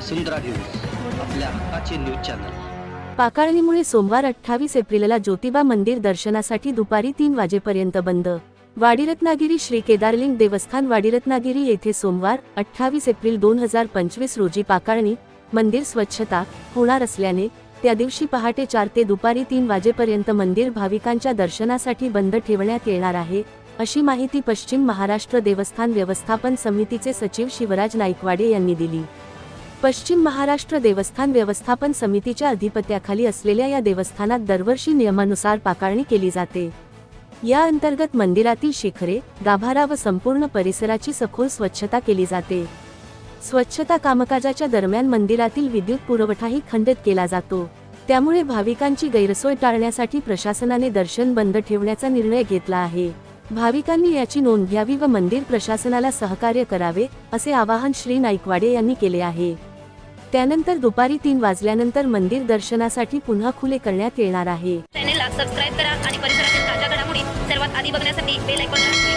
वसुंधरा news आपल्या हक्काचे news channel. पाकाळणीमुळे सोमवार अठ्ठावीस एप्रिलला ज्योतिबा मंदिर दर्शनासाठी दुपारी तीन वाजेपर्यंत बंद. वाडीरत्नागिरी श्री केदारलिंग देवस्थान वाडीरत्नागिरी येथे सोमवार अठ्ठावीस एप्रिल दोन हजार पंचवीस रोजी पाकाळणी मंदिर स्वच्छता होणार असल्याने त्या दिवशी पहाटे चार ते दुपारी तीन वाजेपर्यंत मंदिर भाविकांच्या दर्शनासाठी बंद ठेवण्यात येणार आहे अशी माहिती पश्चिम महाराष्ट्र देवस्थान व्यवस्थापन समितीचे सचिव शिवराज नाईकवाडे यांनी दिली. पश्चिम महाराष्ट्र देवस्थान व्यवस्थापन समितीच्या अधिपत्याखाली असलेल्या या देवस्थानात दरवर्षी नियमानुसार पाकाळणी केली जाते. या अंतर्गत मंदिरातील शिखरे गाभारा व संपूर्ण परिसराची सखोल स्वच्छता केली जाते. स्वच्छता कामकाजाच्या दरम्यान मंदिरातील विद्युत पुरवठाही खंडित केला जातो. त्यामुळे भाविकांची गैरसोय टाळण्यासाठी प्रशासनाने दर्शन बंद ठेवण्याचा निर्णय घेतला आहे. भाविकांनी याची नोंद घ्यावी व मंदिर प्रशासनाला सहकार्य करावे असे आवाहन श्री नाईकवाडे यांनी केले आहे. त्यानंतर दुपारी तीन वाजल्यानंतर मंदिर दर्शनासाठी पुन्हा खुले करण्यात येणार आहे. चॅनेलला सबस्क्राईब करा आणि परिसरातील ताज्या घडामोडी सर्वात आधी बघण्यासाठी बेल आयकॉनला